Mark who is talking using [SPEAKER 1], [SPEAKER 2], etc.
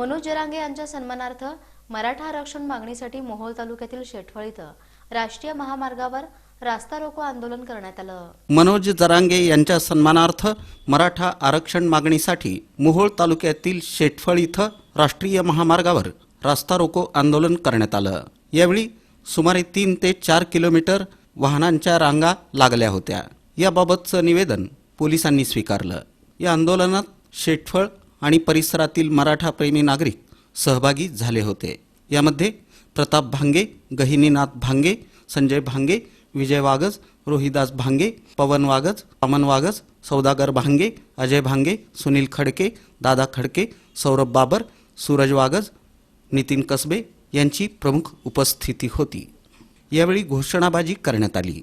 [SPEAKER 1] मनोज जरांगे यांच्या सन्मानार्थ मराठा आरक्षण मागणीसाठी मोहोळ तालुक्यातील शेटफळ इथं राष्ट्रीय महामार्गावर रास्ता रोको आंदोलन करण्यात आलं.
[SPEAKER 2] मनोज जरांगे यांच्या सन्मानार्थ मराठा आरक्षण मागणीसाठी मोहोळ तालुक्यातील शेटफळ इथं राष्ट्रीय महामार्गावर रास्ता रोको आंदोलन करण्यात आलं. यावेळी सुमारे तीन ते चार किलोमीटर वाहनांच्या रांगा लागल्या होत्या. याबाबतचं निवेदन पोलिसांनी स्वीकारलं. या आंदोलनात शेटफळ आणि परिसरातील मराठा प्रेमी नागरिक सहभागी झाले होते. यामध्ये प्रताप भांगे गहिनीनाथ भांगे संजय भांगे विजय वागज रोहिदास भांगे पवन वागज अमन वागज सौदागर भांगे अजय भांगे सुनील खडके दादा खडके सौरभ बाबर सूरज वागज नितीन कसबे यांची प्रमुख उपस्थिती होती. यावेळी घोषणाबाजी करण्यात आली.